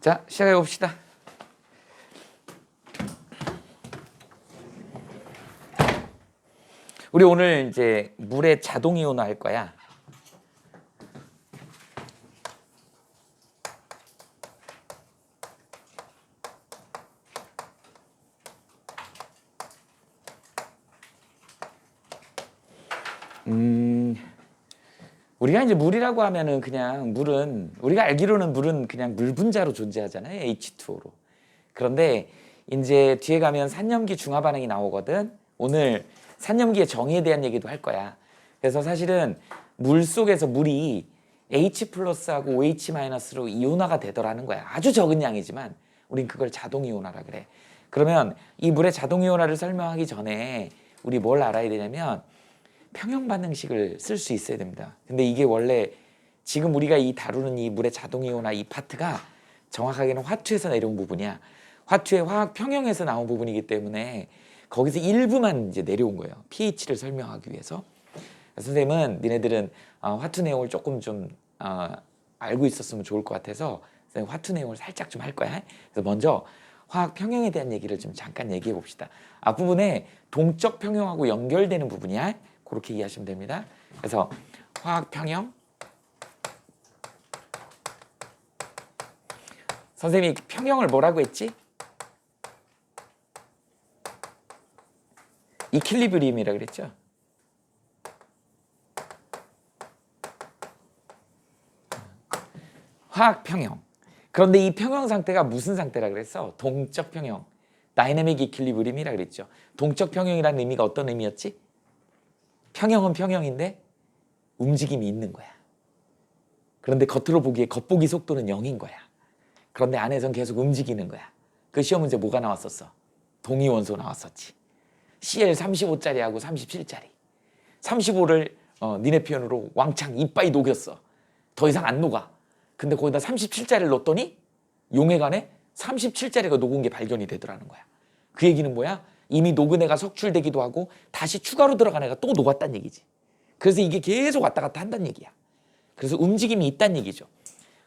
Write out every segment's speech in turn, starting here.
자, 시작해 봅시다. 우리 오늘 이제 물의 자동 이온화 할 거야. 이제 물이라고 하면은 그냥 물은 우리가 알기로는 물은 그냥 물 분자로 존재하잖아요. H2O로. 그런데 이제 뒤에 가면 산염기 중화 반응이 나오거든. 오늘 산염기의 정의에 대한 얘기도 할 거야. 그래서 사실은 물 속에서 물이 H 플러스하고 OH 마이너스로 이온화가 되더라는 거야. 아주 적은 양이지만 우린 그걸 자동 이온화라 그래. 그러면 이 물의 자동 이온화를 설명하기 전에 우리 뭘 알아야 되냐면 평형 반응식을 쓸 수 있어야 됩니다. 근데 이게 원래 지금 우리가 이 다루는 이 물의 자동 이온화 이 파트가 정확하게는 화투에서 내려온 부분이야. 화투의 화학 평형에서 나온 부분이기 때문에 거기서 일부만 이제 내려온 거예요. pH를 설명하기 위해서. 선생님은 니네들은 어, 화투 내용을 조금 좀 어, 알고 있었으면 좋을 것 같아서 화투 내용을 살짝 좀 할 거야. 그래서 먼저 화학 평형에 대한 얘기를 좀 잠깐 얘기해 봅시다. 앞부분에 동적 평형하고 연결되는 부분이야. 그렇게 이해하시면 됩니다. 그래서 화학 평형 선생님이 평형을 뭐라고 했지? 이퀄리브리움이라 그랬죠. 화학 평형. 그런데 이 평형 상태가 무슨 상태라 그랬어? 동적 평형. 다이내믹 이퀄리브리움이라 그랬죠. 동적 평형이라는 의미가 어떤 의미였지? 평형은 평형인데 움직임이 있는 거야. 그런데 겉으로 보기에 겉보기 속도는 0인 거야. 그런데 안에선 계속 움직이는 거야. 그 시험 문제 뭐가 나왔었어? 동위원소 나왔었지. CL 35짜리하고 37짜리. 35를 어, 니네 표현으로 왕창 이빠이 녹였어. 더 이상 안 녹아. 근데 거기다 37짜리를 넣었더니 용해간에 37짜리가 녹은 게 발견이 되더라는 거야. 그 얘기는 뭐야? 이미 녹은 애가 석출되기도 하고 다시 추가로 들어간 애가 또 녹았다는 얘기지. 그래서 이게 계속 왔다 갔다 한다는 얘기야. 그래서 움직임이 있다는 얘기죠.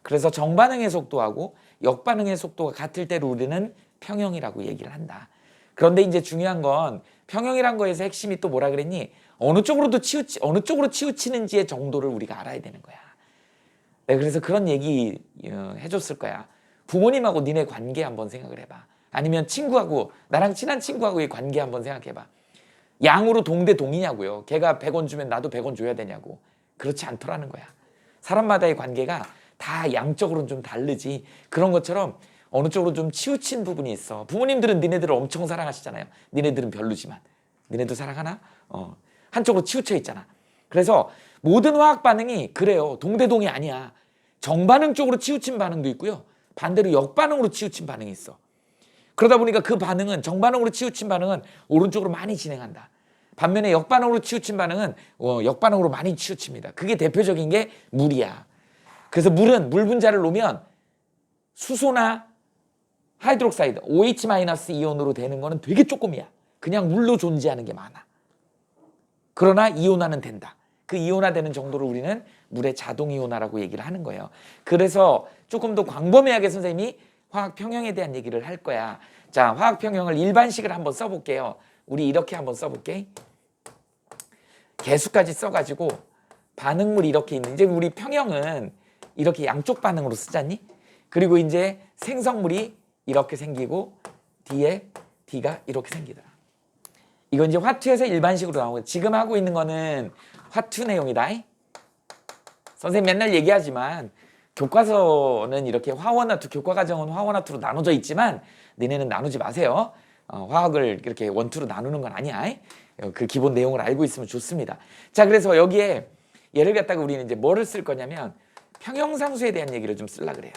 그래서 정반응의 속도하고 역반응의 속도가 같을 때를 우리는 평형이라고 얘기를 한다. 그런데 이제 중요한 건 평형이란 거에서 핵심이 또 뭐라 그랬니? 어느 쪽으로도 치우치 어느 쪽으로 치우치는지의 정도를 우리가 알아야 되는 거야. 네, 그래서 그런 얘기 어, 해줬을 거야. 부모님하고 니네 관계 한번 생각을 해봐. 아니면 친구하고 나랑 친한 친구하고의 관계 한번 생각해봐. 양으로 동대 동이냐고요. 걔가 100원 주면 나도 100원 줘야 되냐고. 그렇지 않더라는 거야. 사람마다의 관계가 다 양적으로는 좀 다르지. 그런 것처럼 어느 쪽으로 좀 치우친 부분이 있어. 부모님들은 니네들을 엄청 사랑하시잖아요. 니네들은 별로지만. 니네도 사랑하나? 어. 한쪽으로 치우쳐 있잖아. 그래서 모든 화학 반응이 그래요. 동대동이 아니야. 정반응 쪽으로 치우친 반응도 있고요. 반대로 역반응으로 치우친 반응이 있어. 그러다 보니까 그 반응은 정반응으로 치우친 반응은 오른쪽으로 많이 진행한다. 반면에 역반응으로 치우친 반응은 어, 역반응으로 많이 치우칩니다. 그게 대표적인 게 물이야. 그래서 물은 물 분자를 놓으면 수소나 하이드록사이드 OH- 이온으로 되는 거는 되게 조금이야. 그냥 물로 존재하는 게 많아. 그러나 이온화는 된다. 그 이온화되는 정도를 우리는 물의 자동 이온화라고 얘기를 하는 거예요. 그래서 조금 더 광범위하게 선생님이 화학 평형에 대한 얘기를 할 거야. 자, 화학 평형을 일반식을 한번 써볼게요. 우리 이렇게 한번 써볼게. 개수까지 써가지고 반응물이 이렇게 있는 이제 우리 평형은 이렇게 양쪽 반응으로 쓰잖니? 그리고 이제 생성물이 이렇게 생기고 뒤에 D가 이렇게 생기더라. 이건 이제 화투에서 일반식으로 나오고 지금 하고 있는 거는 화투 내용이다. 선생님 맨날 얘기하지만 교과서는 이렇게 화원화투 교과 과정은 화원화투로 나눠져 있지만 니네는 나누지 마세요. 어, 화학을 이렇게 원투로 나누는 건 아니야. 어, 그 기본 내용을 알고 있으면 좋습니다. 자, 그래서 여기에 예를 갖다가 우리는 이제 뭐를 쓸 거냐면 평형상수에 대한 얘기를 좀 쓸라 그래요.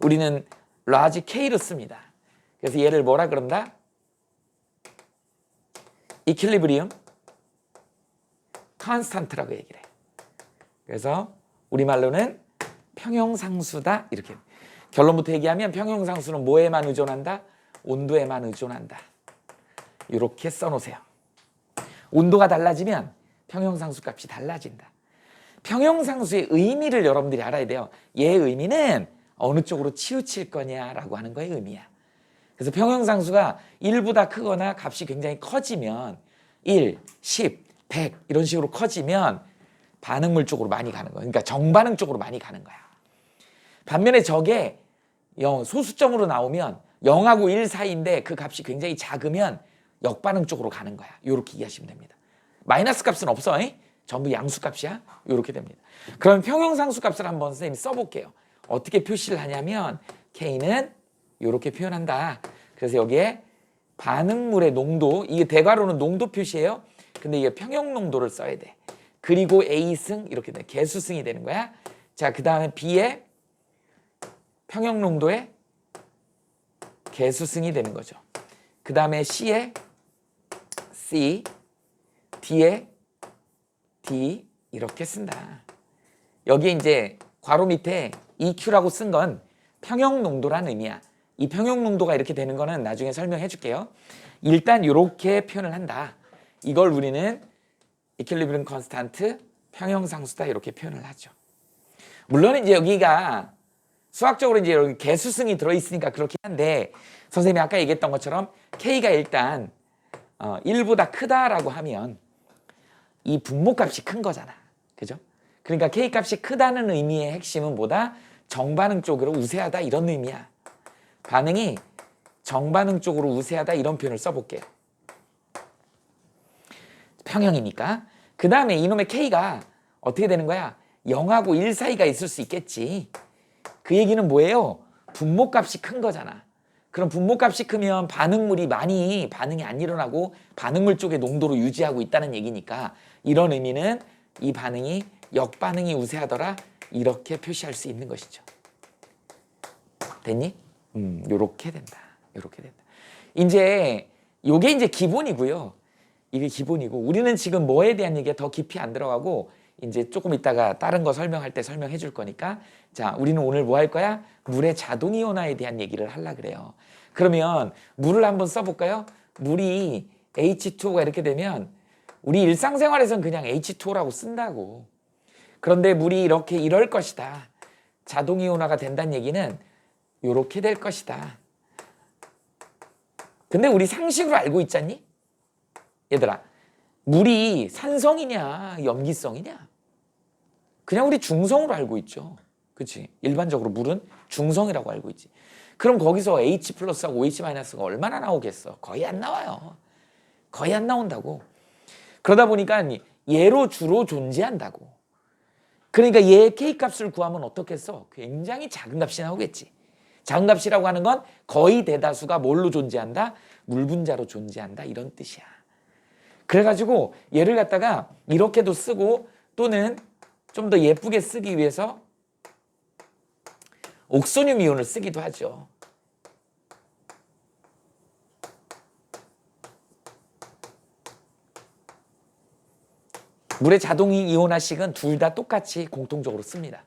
우리는 라지 K로 씁니다. 그래서 얘를 뭐라 그런다? 이퀄리브리움 컨스탄트라고 얘기를 해. 그래서 우리말로는 평형상수다 이렇게 결론부터 얘기하면 평형상수는 뭐에만 의존한다? 온도에만 의존한다. 이렇게 써놓으세요. 온도가 달라지면 평형상수 값이 달라진다. 평형상수의 의미를 여러분들이 알아야 돼요. 얘의 의미는 어느 쪽으로 치우칠 거냐라고 하는 거의 의미야. 그래서 평형상수가 1보다 크거나 값이 굉장히 커지면 1, 10, 100 이런 식으로 커지면 반응물 쪽으로 많이 가는 거야. 그러니까 정반응 쪽으로 많이 가는 거야. 반면에 저게 0, 소수점으로 나오면 0하고 1 사이인데 그 값이 굉장히 작으면 역반응 쪽으로 가는 거야. 이렇게 이해하시면 됩니다. 마이너스 값은 없어. 잉? 전부 양수 값이야. 이렇게 됩니다. 그럼 평형상수 값을 한번 선생님이 써볼게요. 어떻게 표시를 하냐면 K는 이렇게 표현한다. 그래서 여기에 반응물의 농도, 이게 대괄호는 농도 표시예요. 근데 이게 평형 농도를 써야 돼. 그리고 A승 이렇게 돼. 개수승이 되는 거야. 자, 그 다음에 B의 평형 농도의 개수승이 되는 거죠. 그 다음에 C의 C, D의 D 이렇게 쓴다. 여기 이제 괄호 밑에 EQ라고 쓴 건 평형 농도란 의미야. 이 평형 농도가 이렇게 되는 거는 나중에 설명해 줄게요. 일단 이렇게 표현을 한다. 이걸 우리는 이퀄리브리엄 컨스탄트 평형 상수다 이렇게 표현을 하죠. 물론 이제 여기가 수학적으로 이제 여기 개수승이 들어 있으니까 그렇긴 한데 선생님이 아까 얘기했던 것처럼 K가 일단 어, 1보다 크다라고 하면 이 분모값이 큰 거잖아. 그죠? 그러니까 K 값이 크다는 의미의 핵심은 뭐다? 정반응 쪽으로 우세하다 이런 의미야. 반응이 정반응 쪽으로 우세하다 이런 표현을 써볼게요. 평형이니까. 그 다음에 이놈의 K가 어떻게 되는 거야? 0하고 1 사이가 있을 수 있겠지. 그 얘기는 뭐예요? 분모값이 큰 거잖아. 그럼 분모값이 크면 반응물이 많이 반응이 안 일어나고 반응물 쪽의 농도로 유지하고 있다는 얘기니까 이런 의미는 이 반응이 역반응이 우세하더라 이렇게 표시할 수 있는 것이죠. 됐니? 음, 요렇게 된다. 요렇게 된다. 이제 요게 이제 기본이고요. 이게 기본이고 우리는 지금 뭐에 대한 얘기가 더 깊이 안 들어가고 이제 조금 있다가 다른 거 설명할 때 설명해 줄 거니까 자 우리는 오늘 뭐 할 거야? 물의 자동 이온화에 대한 얘기를 하려 그래요. 그러면 물을 한번 써볼까요? 물이 H2O가 이렇게 되면 우리 일상생활에선 그냥 H2O라고 쓴다고. 그런데 물이 이렇게 이럴 것이다. 자동 이온화가 된다는 얘기는 이렇게 될 것이다. 근데 우리 상식으로 알고 있잖니 얘들아 물이 산성이냐 염기성이냐? 그냥 우리 중성으로 알고 있죠. 그치? 일반적으로 물은 중성이라고 알고 있지. 그럼 거기서 H 플러스하고 OH 마이너스가 얼마나 나오겠어? 거의 안 나와요. 거의 안 나온다고. 그러다 보니까 얘로 주로 존재한다고. 그러니까 얘의 K 값을 구하면 어떻겠어? 굉장히 작은 값이 나오겠지. 작은 값이라고 하는 건 거의 대다수가 뭘로 존재한다? 물 분자로 존재한다. 이런 뜻이야 그래가지고 얘를 갖다가 이렇게도 쓰고 또는 좀 더 예쁘게 쓰기 위해서 옥소늄 이온을 쓰기도 하죠. 물의 자동 이온화식은 둘 다 똑같이 공통적으로 씁니다.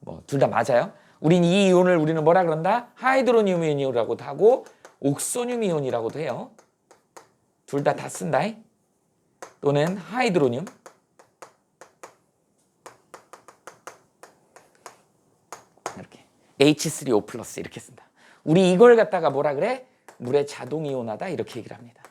뭐 둘 다 맞아요. 우린 이 이온을 우리는 뭐라 그런다? 하이드로늄 이온이라고도 하고 옥소늄 이온이라고도 해요. 둘 다 다 쓴다. 또는 하이드로늄 이렇게 H3O 플러스 이렇게 쓴다. 우리 이걸 갖다가 뭐라 그래? 물의 자동 이온하다 이렇게 얘기를 합니다.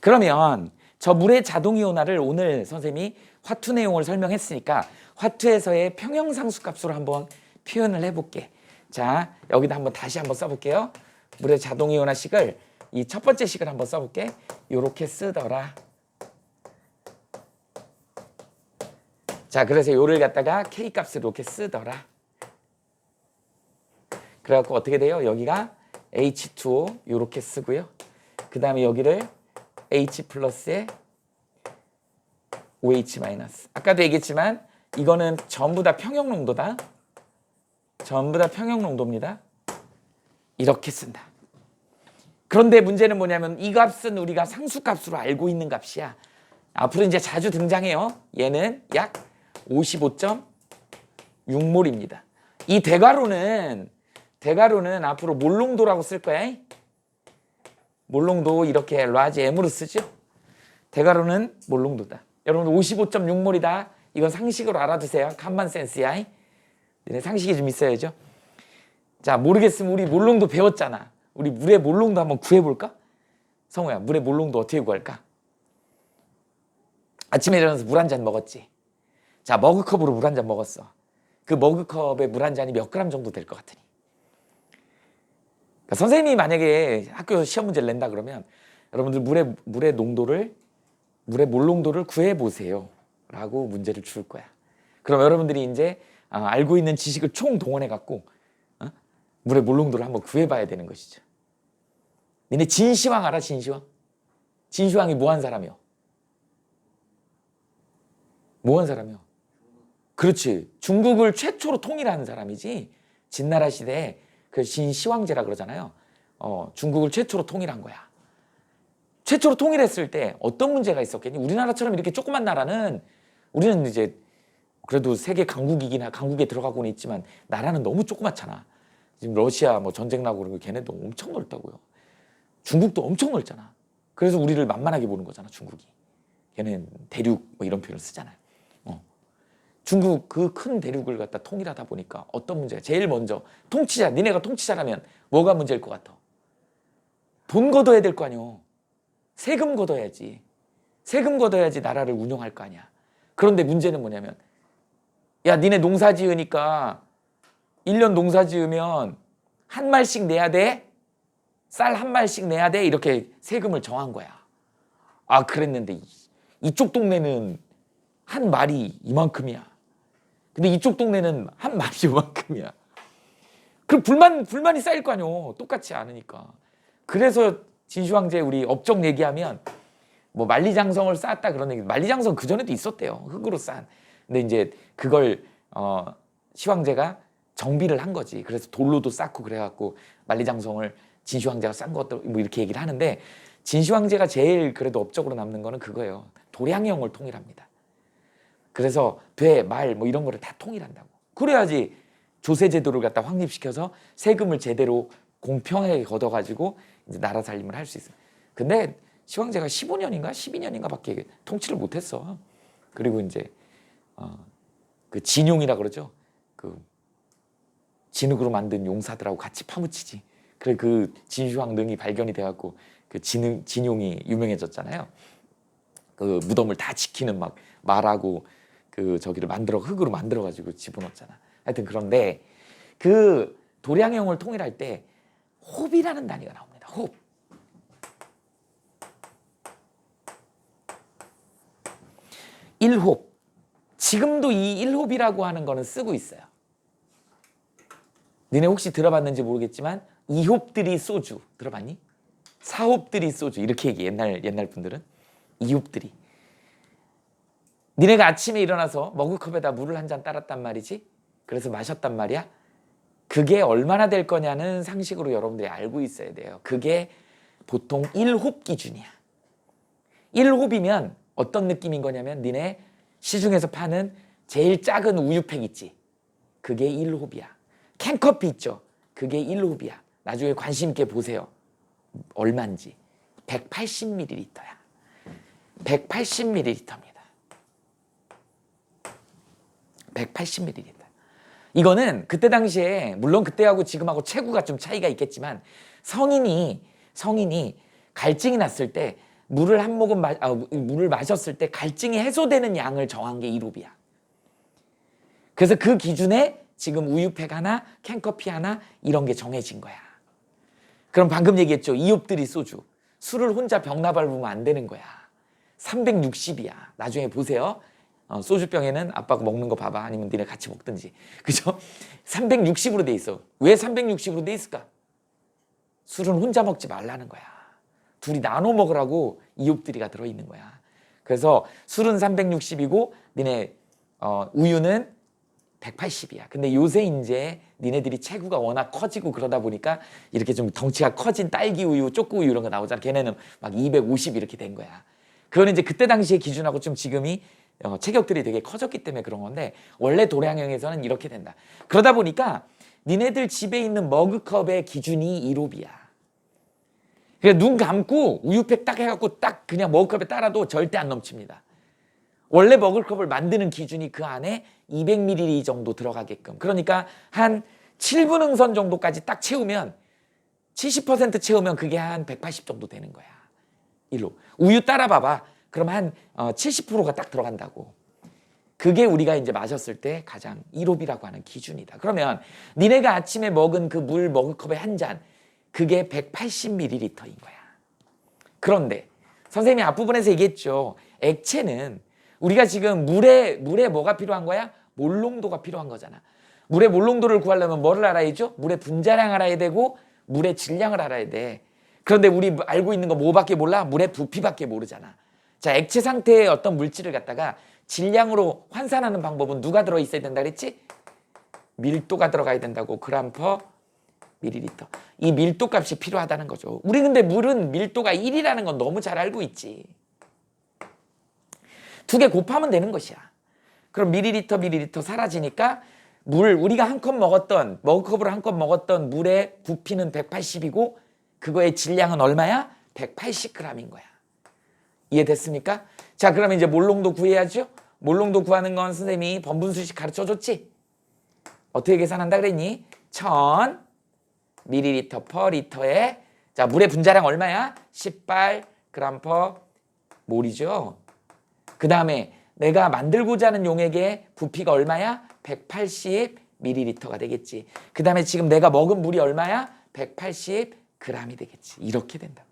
그러면 저 물의 자동 이온화를 오늘 선생님이 화투 내용을 설명했으니까 화투에서의 평형 상수 값으로 한번 표현을 해볼게. 자 여기다 한번 다시 한번 써볼게요. 물의 자동 이온화식을 이 첫 번째 식을 한번 써볼게. 요렇게 쓰더라. 자, 그래서 요를 갖다가 K 값을 이렇게 쓰더라. 그래갖고 어떻게 돼요? 여기가 H2O 요렇게 쓰고요. 그 다음에 여기를 H 플러스에 OH 마이너스. 아까도 얘기했지만 이거는 전부 다 평형 농도다. 전부 다 평형 농도입니다. 이렇게 쓴다. 그런데 문제는 뭐냐면 이 값은 우리가 상수값으로 알고 있는 값이야. 앞으로 이제 자주 등장해요. 얘는 약 55.6몰입니다. 이 대괄호는 대괄호는 앞으로 몰농도라고 쓸 거야. 몰롱도 이렇게 라지 M으로 쓰죠. 대가로는 몰롱도다. 여러분 55.6몰이다. 이건 상식으로 알아두세요. 칸만 센스야. 상식이 좀 있어야죠. 자 모르겠으면 우리 몰롱도 배웠잖아. 우리 물의 몰롱도 한번 구해볼까? 성우야 물의 몰롱도 어떻게 구할까? 아침에 일어나서 물 한 잔 먹었지. 자 머그컵으로 물 한 잔 먹었어. 그 머그컵에 물 한 잔이 몇 그램 정도 될 것 같으니? 그러니까 선생님이 만약에 학교 시험 문제를 낸다 그러면 여러분들 물의 물의 농도를 물의 몰농도를 구해 보세요 라고 문제를 줄 거야. 그럼 여러분들이 이제 아, 알고 있는 지식을 총 동원해 갖고 어? 물의 몰농도를 한번 구해 봐야 되는 것이죠. 니네 진시황 알아? 진시황? 진시황이 뭐한 사람이요? 뭐한 사람이요? 그렇지. 중국을 최초로 통일한 사람이지. 진나라 시대에 그 진시황제라 그러잖아요. 어, 중국을 최초로 통일한 거야. 최초로 통일했을 때 어떤 문제가 있었겠니? 우리나라처럼 이렇게 조그만 나라는 우리는 이제 그래도 세계 강국이긴 강국에 들어가고는 있지만 나라는 너무 조그맣잖아. 지금 러시아 뭐 전쟁 나고 그러고 걔네도 엄청 넓다고요. 중국도 엄청 넓잖아. 그래서 우리를 만만하게 보는 거잖아, 중국이. 걔는 대륙 뭐 이런 표현을 쓰잖아요. 어. 중국 그 큰 대륙을 갖다 통일하다 보니까 어떤 문제가 제일 먼저 통치자, 니네가 통치자라면 뭐가 문제일 것 같아? 돈 걷어야 될 거 아니오. 세금 걷어야지. 세금 걷어야지 나라를 운영할 거 아니야. 그런데 문제는 뭐냐면 야, 니네 농사 지으니까 1년 농사 지으면 한 말씩 내야 돼? 쌀 한 말씩 내야 돼? 이렇게 세금을 정한 거야. 아, 그랬는데 이- 이쪽 동네는 한 말이 이만큼이야. 근데 이쪽 동네는 한 말이 이만큼이야. 그럼 불만 불만이 쌓일 거 아니오. 똑같이 않으니까. 그래서 진시황제 우리 업적 얘기하면 뭐 만리장성을 쌓았다 그런 얘기. 만리장성 그 전에도 있었대요. 흙으로 쌓은. 근데 이제 그걸 어 시황제가 정비를 한 거지. 그래서 돌로도 쌓고 그래갖고 만리장성을 진시황제가 쌓은 것도 뭐 이렇게 얘기를 하는데 진시황제가 제일 그래도 업적으로 남는 거는 그거예요. 도량형을 통일합니다. 그래서 배, 말뭐 이런 거를 다 통일한다고. 그래야지 조세 제도를 갖다 확립시켜서 세금을 제대로 공평하게 걷어가지고 이제 나라 살림을 할 수 있어요. 근데 시황제가 15년인가 12년인가밖에 통치를 못했어. 그리고 이제 어, 그 진용이라 그러죠. 그 진흙으로 만든 용사들하고 같이 파묻히지. 그래 그 진시황 능이 발견이 돼갖고 그 진흥 진용이 유명해졌잖아요. 그 무덤을 다 지키는 막 말하고 그 저기를 만들어 흙으로 만들어 가지고 집어넣었잖아. 하여튼 그런데 그 도량형을 통일할 때 홉이라는 단위가 나옵니다. 홉. 일홉. 지금도 이 일홉이라고 하는 거는 쓰고 있어요. 너네 혹시 들어봤는지 모르겠지만 이홉들이 소주. 들어봤니? 사홉들이 소주. 이렇게 얘기 옛날 옛날 분들은. 이홉들이. 니네가 아침에 일어나서 머그컵에다 물을 한 잔 따랐단 말이지? 그래서 마셨단 말이야? 그게 얼마나 될 거냐는 상식으로 여러분들이 알고 있어야 돼요. 그게 보통 1홉 기준이야. 1홉이면 어떤 느낌인 거냐면 니네 시중에서 파는 제일 작은 우유팩 있지? 그게 1홉이야 캔커피 있죠. 그게 1홉이야 나중에 관심 있게 보세요. 얼마인지. 180ml야. 180ml입니다. 180ml. 이거는 그때 당시에 물론 그때하고 지금하고 체구가 좀 차이가 있겠지만 성인이 성인이 갈증이 났을 때 물을 한 모금 마, 아, 물을 마셨을 때 갈증이 해소되는 양을 정한 게 1홉이야. 그래서 그 기준에 지금 우유팩 하나, 캔커피 하나 이런 게 정해진 거야. 그럼 방금 얘기했죠. 이홉들이 소주. 술을 혼자 병나 밟으면 안 되는 거야. 360이야. 나중에 보세요. 어, 소주병에는 아빠가 먹는 거 봐봐. 아니면 니네 같이 먹든지. 그죠? 360으로 돼 있어. 왜 360으로 돼 있을까? 술은 혼자 먹지 말라는 거야. 둘이 나눠 먹으라고 이옵들이가 들어있는 거야. 그래서 술은 360이고 니네 어, 우유는 180이야. 근데 요새 이제 니네들이 체구가 워낙 커지고 그러다 보니까 이렇게 좀 덩치가 커진 딸기 우유, 쪼꾸 우유 이런 거 나오잖아. 걔네는 막 250 이렇게 된 거야. 그거는 이제 그때 당시의 기준하고 좀 지금이 어, 체격들이 되게 커졌기 때문에 그런 건데 원래 도량형에서는 이렇게 된다. 그러다 보니까 니네들 집에 있는 머그컵의 기준이 1홉이야. 그냥 눈 감고 우유팩 딱 해갖고 딱 그냥 머그컵에 따라도 절대 안 넘칩니다. 원래 머글컵을 만드는 기준이 그 안에 200ml 정도 들어가게끔. 그러니까 한 7분 응선 정도까지 딱 채우면 70% 채우면 그게 한 180 정도 되는 거야. 일로. 우유 따라 봐봐. 그럼 한 어, 70%가 딱 들어간다고. 그게 우리가 이제 마셨을 때 가장 1호비라고 하는 기준이다. 그러면 니네가 아침에 먹은 그 물 머그컵의 한 잔, 그게 180ml인 거야. 그런데 선생님이 앞부분에서 얘기했죠. 액체는 우리가 지금 물에 물에 뭐가 필요한 거야? 몰농도가 필요한 거잖아. 물의 몰농도를 구하려면 뭐를 알아야죠? 물의 분자량 알아야 되고 물의 질량을 알아야 돼. 그런데 우리 알고 있는 거 뭐밖에 몰라? 물의 부피밖에 모르잖아. 자, 액체 상태의 어떤 물질을 갖다가 질량으로 환산하는 방법은 누가 들어 있어야 된다 그랬지? 밀도가 들어가야 된다고. 그람 퍼 밀리리터. 이 밀도 값이 필요하다는 거죠. 우리 근데 물은 밀도가 1이라는 건 너무 잘 알고 있지. 두 개 곱하면 되는 것이야. 그럼 밀리리터 밀리리터 사라지니까 물 우리가 한 컵 먹었던 머그컵으로 한 컵 먹었던 물의 부피는 180이고 그거의 질량은 얼마야? 180g인 거야. 이해됐습니까? 자, 그러면 이제 몰농도 구해야죠. 몰농도 구하는 건 선생님이 번분수식 가르쳐 줬지? 어떻게 계산한다 그랬니? 1000 밀리리터 퍼 리터에 자, 물의 분자량 얼마야? 18g 퍼 몰이죠. 그 다음에 내가 만들고자 하는 용액의 부피가 얼마야? 180ml가 되겠지. 그 다음에 지금 내가 먹은 물이 얼마야? 180g이 되겠지. 이렇게 된다고요.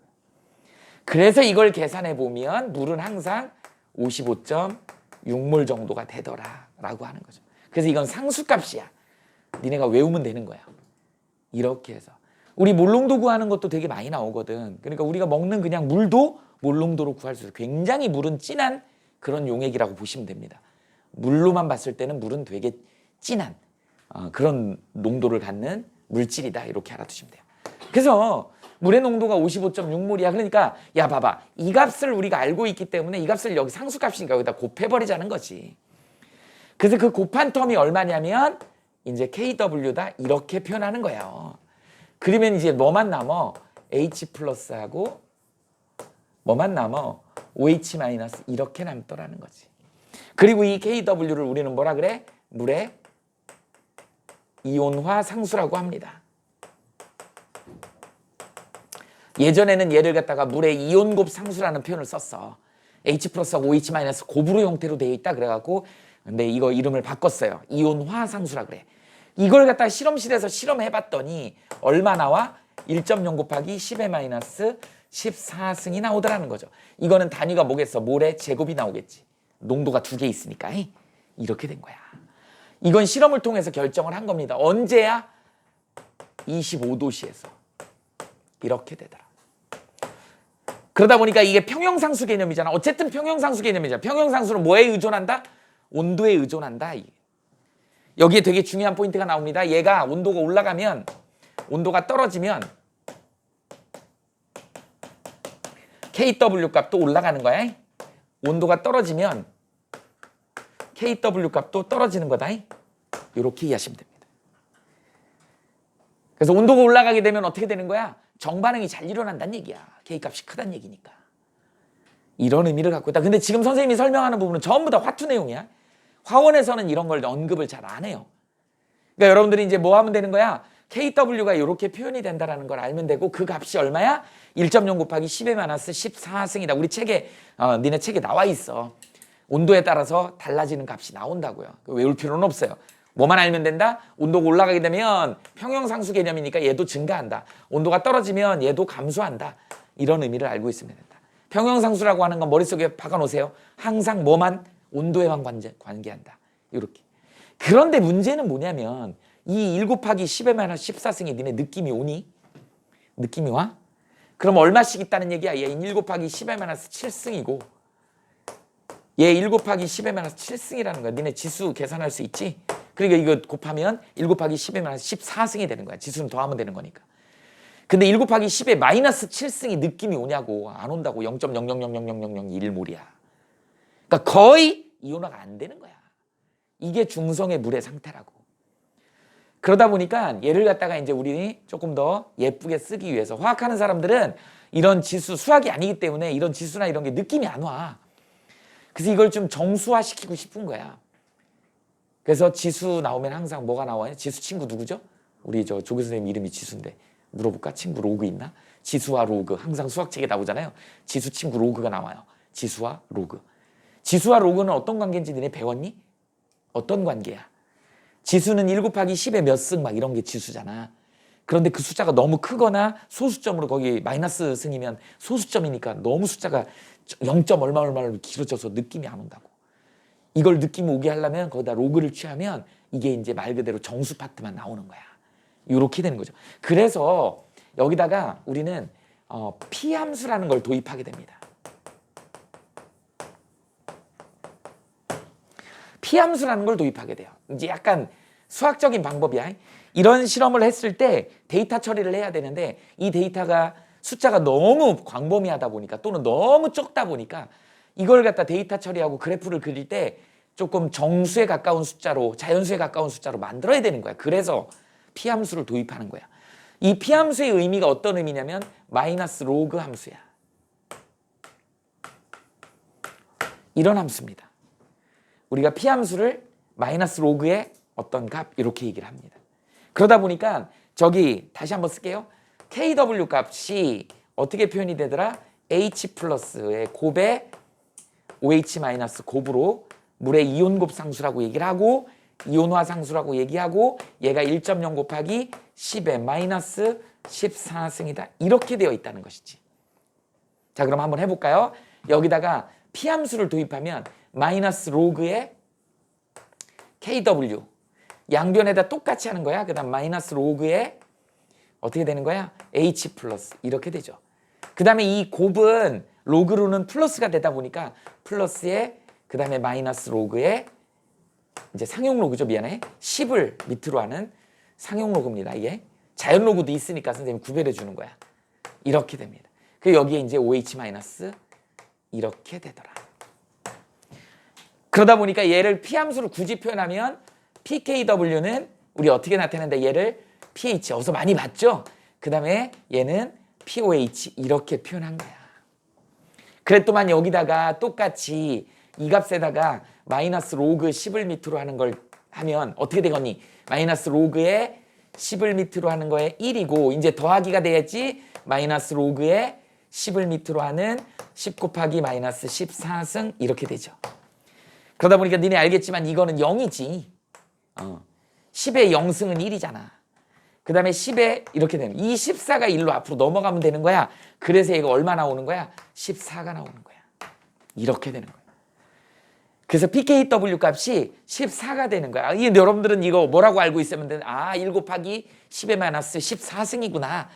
그래서 이걸 계산해 보면 물은 항상 55.6몰 정도가 되더라 라고 하는 거죠. 그래서 이건 상수값이야. 니네가 외우면 되는 거야. 이렇게 해서 우리 몰농도 구하는 것도 되게 많이 나오거든. 그러니까 우리가 먹는 그냥 물도 몰농도로 구할 수 있어. 굉장히 물은 진한 그런 용액이라고 보시면 됩니다. 물로만 봤을 때는 물은 되게 진한 어, 그런 농도를 갖는 물질이다 이렇게 알아두시면 돼요. 그래서 물의 농도가 55.6몰이야. 그러니까 야 봐봐 이 값을 우리가 알고 있기 때문에 이 값을 여기 상수값이니까 여기다 곱해버리자는 거지. 그래서 그 곱한 텀이 얼마냐면 이제 KW다 이렇게 표현하는 거예요. 그러면 이제 뭐만 남어? H 플러스하고 뭐만 남어? OH 이렇게 남더라는 거지. 그리고 이 KW를 우리는 뭐라 그래? 물의 이온화 상수라고 합니다. 예전에는 얘를 갖다가 물의 이온곱 상수라는 표현을 썼어. H 플러스하고 OH 마이너스 형태로 되어 있다 그래갖고 근데 이거 이름을 바꿨어요. 이온화 상수라 그래. 이걸 갖다가 실험실에서 실험해봤더니 얼마 나와? 1.0 곱하기 10의 마이너스 14승이 나오더라는 거죠. 이거는 단위가 뭐겠어? 모래 제곱이 나오겠지. 농도가 두 개 있으니까 이렇게 된 거야. 이건 실험을 통해서 결정을 한 겁니다. 언제야? 25도시에서 이렇게 되더라. 그러다 보니까 이게 평형상수 개념이잖아. 어쨌든 평형상수 개념이잖아. 평형상수는 뭐에 의존한다? 온도에 의존한다. 여기에 되게 중요한 포인트가 나옵니다. 얘가 온도가 올라가면 온도가 떨어지면 KW 값도 올라가는 거야. 온도가 떨어지면 KW 값도 떨어지는 거다. 이렇게 이해하시면 됩니다. 그래서 온도가 올라가게 되면 어떻게 되는 거야? 정반응이 잘 일어난다는 얘기야. K 값이 크다는 얘기니까. 이런 의미를 갖고 있다. 근데 지금 선생님이 설명하는 부분은 전부 다 화투 내용이야. 화원에서는 이런 걸 언급을 잘 안 해요. 그러니까 여러분들이 이제 뭐 하면 되는 거야? KW가 이렇게 표현이 된다라는 걸 알면 되고 그 값이 얼마야? 1.0 곱하기 10의 마이너스 14승이다. 우리 책에 어, 니네 책에 나와 있어. 온도에 따라서 달라지는 값이 나온다고요. 외울 필요는 없어요. 뭐만 알면 된다? 온도가 올라가게 되면 평형상수 개념이니까 얘도 증가한다. 온도가 떨어지면 얘도 감소한다. 이런 의미를 알고 있으면 된다. 평형상수라고 하는 건 머릿속에 박아놓으세요. 항상 뭐만 온도에만 관계, 관계한다. 이렇게. 그런데 문제는 뭐냐면 이1 곱하기 10의 마이너스 14승이 니네 느낌이 오니? 느낌이 와? 그럼 얼마씩 있다는 얘기야? 얘1 곱하기 10의 마이너스 7승이고 얘1 곱하기 10의 마이너스 7승이라는 거야. 니네 지수 계산할 수 있지? 그러니까 이거 곱하면 1 곱하기 10의 마이너스 14승이 되는 거야. 지수는 더하면 되는 거니까. 근데 1 곱하기 10의 마이너스 7승이 느낌이 오냐고. 안 온다고. 0.0000001몰이야. 그러니까 거의 이온화가 안 되는 거야. 이게 중성의 물의 상태라고. 그러다 보니까 얘를 갖다가 이제 우리 조금 더 예쁘게 쓰기 위해서 화학하는 사람들은 이런 지수 수학이 아니기 때문에 이런 지수나 이런 게 느낌이 안 와. 그래서 이걸 좀 정수화 시키고 싶은 거야. 그래서 지수 나오면 항상 뭐가 나와요? 지수 친구 누구죠? 우리 저 조교 선생님 이름이 지수인데 물어볼까? 친구 로그 있나? 지수와 로그 항상 수학책에 나오잖아요. 지수 친구 로그가 나와요. 지수와 로그. 지수와 로그는 어떤 관계인지 너네 배웠니? 어떤 관계야? 지수는 1 곱하기 10의 몇 승 막 이런 게 지수잖아. 그런데 그 숫자가 너무 크거나 소수점으로 거기 마이너스 승이면 소수점이니까 너무 숫자가 0점 얼마 얼마로 길어져서 느낌이 안 온다고. 이걸 느낌 오게 하려면 거기다 로그를 취하면 이게 이제 말 그대로 정수 파트만 나오는 거야. 이렇게 되는 거죠. 그래서 여기다가 우리는 어, p 함수라는 걸 도입하게 됩니다. p 함수라는 걸 도입하게 돼요. 이제 약간 수학적인 방법이야. 이런 실험을 했을 때 데이터 처리를 해야 되는데 이 데이터가 숫자가 너무 광범위하다 보니까 또는 너무 적다 보니까 이걸 갖다 데이터 처리하고 그래프를 그릴 때 조금 정수에 가까운 숫자로 자연수에 가까운 숫자로 만들어야 되는 거야. 그래서 p 함수를 도입하는 거야. 이 p 함수의 의미가 어떤 의미냐면 마이너스 로그 함수야. 이런 함수입니다. 우리가 p 함수를 마이너스 로그의 어떤 값 이렇게 얘기를 합니다. 그러다 보니까 저기 다시 한번 쓸게요. kw 값이 어떻게 표현이 되더라? h 플러스의 곱에 OH 마이너스 곱으로 물의 이온 곱 상수라고 얘기를 하고 이온화 상수라고 얘기하고 얘가 1.0 곱하기 10의 마이너스 14승이다. 이렇게 되어 있다는 것이지. 자 그럼 한번 해볼까요? 여기다가 p 함수를 도입하면 마이너스 로그의 kw 양변에다 똑같이 하는 거야. 그 다음 마이너스 로그의 어떻게 되는 거야? h 플러스 이렇게 되죠. 그 다음에 이 곱은 로그로는 플러스가 되다 보니까 플러스에 그 다음에 마이너스 로그에 이제 상용 로그죠. 미안해. 10을 밑으로 하는 상용 로그입니다. 이게 자연 로그도 있으니까 선생님 구별해 주는 거야. 이렇게 됩니다. 그 여기에 이제 OH 마이너스 이렇게 되더라. 그러다 보니까 얘를 p 함수로 굳이 표현하면 pkw는 우리 어떻게 나타내는데 얘를 ph 어서 많이 봤죠? 그 다음에 얘는 poh 이렇게 표현한 거야. 그랬더만 여기다가 똑같이 이 값에다가 마이너스 로그 10을 밑으로 하는 걸 하면 어떻게 되겠니? 마이너스 로그에 10을 밑으로 하는 거에 1이고 이제 더하기가 돼야지 마이너스 로그에 10을 밑으로 하는 10 곱하기 마이너스 14승 이렇게 되죠. 그러다 보니까 니네 알겠지만 이거는 0이지. 어. 10의 0승은 1이잖아. 그 다음에 10에 이렇게 되는 이 14가 1로 앞으로 넘어가면 되는 거야. 그래서 얘가 얼마 나오는 거야? 14가 나오는 거야. 이렇게 되는 거야. 그래서 PKW 값이 14가 되는 거야. 이 여러분들은 이거 뭐라고 알고 있으면 되는 아, 1 곱하기 10의 마이너스 14승이구나.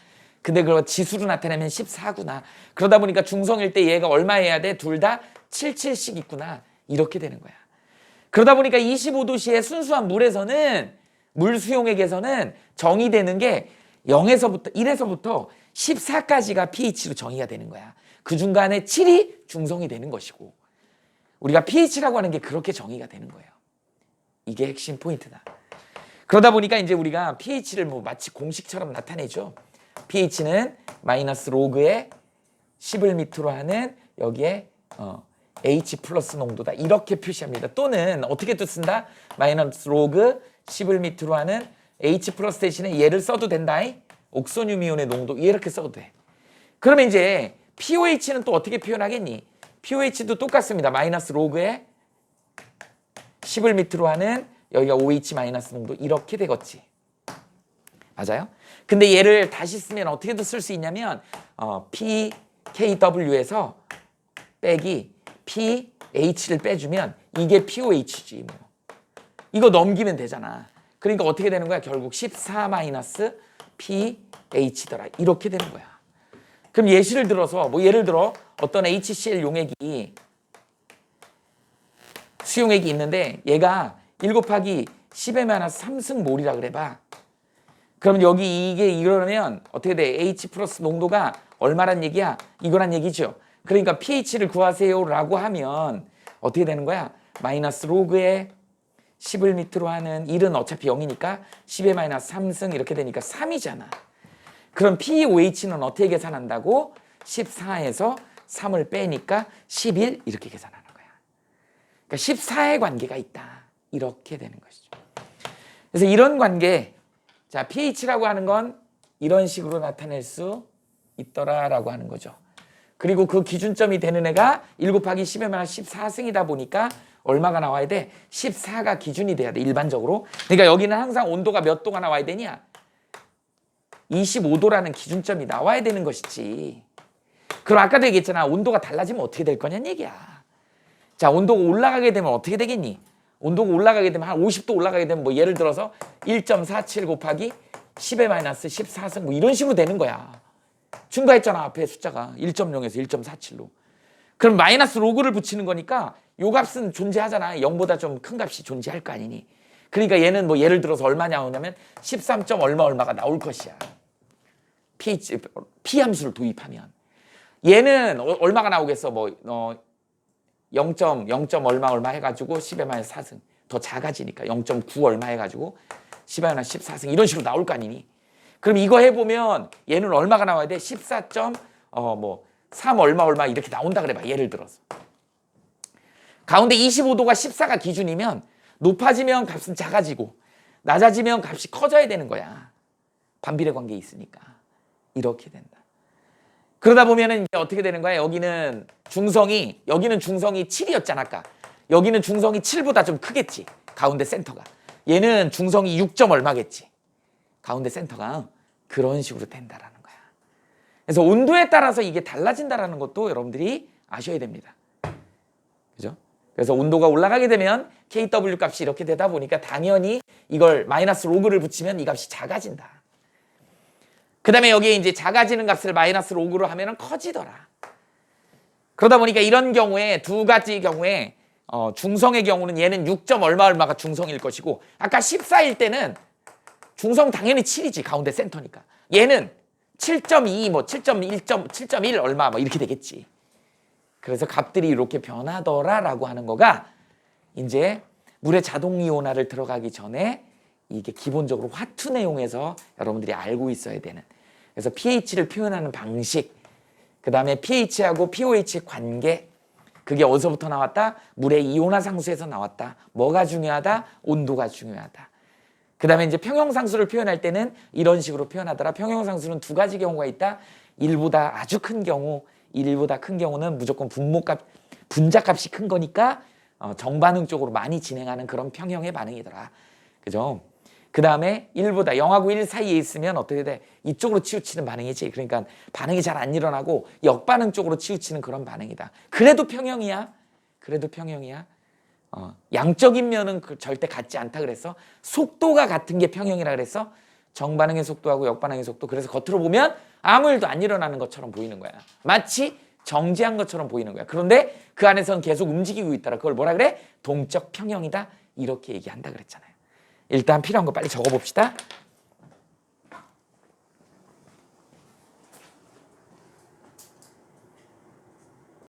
근데 그거 지수로 나타내면 14구나. 그러다 보니까 중성일 때 얘가 얼마 해야 돼? 둘 다 77씩 있구나. 이렇게 되는 거야. 그러다 보니까 25도씨의 순수한 물에서는 물 수용액에서는 정의되는 게 0에서부터 1에서부터 14까지가 pH로 정의가 되는 거야. 그 중간에 7이 중성이 되는 것이고 우리가 pH라고 하는 게 그렇게 정의가 되는 거예요. 이게 핵심 포인트다. 그러다 보니까 이제 우리가 pH를 뭐 마치 공식처럼 나타내죠. pH는 마이너스 로그에 10을 밑으로 하는 여기에 어, H 플러스 농도다 이렇게 표시합니다. 또는 어떻게 또 쓴다? 마이너스 로그 10을 밑으로 하는 H 플러스 대신에 얘를 써도 된다. 옥소늄이온의 농도 이렇게 써도 돼. 그러면 이제 POH는 또 어떻게 표현하겠니? POH도 똑같습니다. 마이너스 로그에 10을 밑으로 하는 여기가 OH 마이너스 농도 이렇게 되겠지. 맞아요? 근데 얘를 다시 쓰면 어떻게 도 쓸 수 있냐면 어, PKW에서 빼기 pH를 빼주면 이게 POH지 뭐. 이거 넘기면 되잖아. 그러니까 어떻게 되는 거야? 결국 14 마이너스 pH더라. 이렇게 되는 거야. 그럼 예시를 들어서 뭐 예를 들어 어떤 HCl 용액이 수용액이 있는데 얘가 1 곱하기 10의 마이너스 3승 몰이라 그래봐. 그럼 여기 이게 이러면 어떻게 돼? H 플러스 농도가 얼마란 얘기야? 이거란 얘기죠. 그러니까 pH를 구하세요라고 하면 어떻게 되는 거야? 마이너스 로그에 10을 밑으로 하는 1은 어차피 0이니까 10의 마이너스 3승 이렇게 되니까 3이잖아. 그럼 POH는 어떻게 계산한다고? 14에서 3을 빼니까 11 이렇게 계산하는 거야. 그러니까 14의 관계가 있다. 이렇게 되는 것이죠. 그래서 이런 관계, 자 pH라고 하는 건 이런 식으로 나타낼 수 있더라라고 하는 거죠. 그리고 그 기준점이 되는 애가 1 곱하기 10에 만 14승이다 보니까 얼마가 나와야 돼? 14가 기준이 돼야 돼 일반적으로. 그러니까 여기는 항상 온도가 몇 도가 나와야 되냐? 25도라는 기준점이 나와야 되는 것이지. 그럼 아까도 얘기했잖아. 온도가 달라지면 어떻게 될 거냐는 얘기야. 자, 온도가 올라가게 되면 어떻게 되겠니? 온도가 올라가게 되면 한 50도 올라가게 되면 뭐 예를 들어서 1.47 곱하기 10의 마이너스 14승 뭐 이런 식으로 되는 거야. 증가했잖아 앞에 숫자가 1.0에서 1.47로. 그럼 마이너스 로그를 붙이는 거니까 요 값은 존재하잖아. 0보다 좀 큰 값이 존재할 거 아니니. 그러니까 얘는 뭐 예를 들어서 얼마 나오냐면 13. 얼마 얼마가 나올 것이야. pH, p 함수를 도입하면 얘는 어- 얼마가 나오겠어? 뭐 어, 0. 0. 얼마 얼마 해가지고 10의 마이너스 4승 더 작아지니까 0.9 얼마 해가지고 10의 마이너스 14승 이런 식으로 나올 거 아니니? 그럼 이거 해보면 얘는 얼마가 나와야 돼? 14. 어뭐 3 얼마 얼마 이렇게 나온다 그래봐 예를 들어서 가운데 25도가 14가 기준이면 높아지면 값은 작아지고 낮아지면 값이 커져야 되는 거야 반비례 관계 있으니까 이렇게 된다. 그러다 보면은 이제 어떻게 되는 거야? 여기는 중성이 여기는 중성이 7이었잖아 아까. 여기는 중성이 7보다 좀 크겠지. 가운데 센터가. 얘는 중성이 6점 얼마겠지. 가운데 센터가 그런 식으로 된다라는 거야. 그래서 온도에 따라서 이게 달라진다라는 것도 여러분들이 아셔야 됩니다. 그죠? 그래서 온도가 올라가게 되면 KW 값이 이렇게 되다 보니까 당연히 이걸 마이너스 로그를 붙이면 이 값이 작아진다. 그 다음에 여기에 이제 작아지는 값을 마이너스 로그로 하면은 커지더라. 그러다 보니까 이런 경우에 두 가지 경우에 어, 중성의 경우는 얘는 6점 얼마 얼마가 중성일 것이고 아까 14일 때는 중성 당연히 7이지 가운데 센터니까 얘는 7.2 뭐 7.1 7.1 얼마 뭐 이렇게 되겠지. 그래서 값들이 이렇게 변하더라 라고 하는 거가 이제 물의 자동 이온화를 들어가기 전에 이게 기본적으로 화투 내용에서 여러분들이 알고 있어야 되는 그래서 pH를 표현하는 방식 그 다음에 pH하고 pOH의 관계 그게 어디서부터 나왔다? 물의 이온화 상수에서 나왔다. 뭐가 중요하다? 온도가 중요하다. 그 다음에 이제 평형상수를 표현할 때는 이런 식으로 표현하더라. 평형상수는 두 가지 경우가 있다. 1보다 아주 큰 경우, 1보다 큰 경우는 무조건 분모값, 분자값이 큰 거니까 어, 정반응 쪽으로 많이 진행하는 그런 평형의 반응이더라. 그죠? 그 다음에 1보다 0하고 1 사이에 있으면 어떻게 돼? 이쪽으로 치우치는 반응이지. 그러니까 반응이 잘 안 일어나고 역반응 쪽으로 치우치는 그런 반응이다. 그래도 평형이야. 그래도 평형이야. 어, 양적인 면은 그 절대 같지 않다 그랬어. 속도가 같은 게 평형이라 그랬어. 정반응의 속도하고 역반응의 속도. 그래서 겉으로 보면 아무 일도 안 일어나는 것처럼 보이는 거야. 마치 정지한 것처럼 보이는 거야. 그런데 그 안에서는 계속 움직이고 있더라. 그걸 뭐라 그래? 동적 평형이다. 이렇게 얘기한다 그랬잖아요. 일단 필요한 거 빨리 적어봅시다.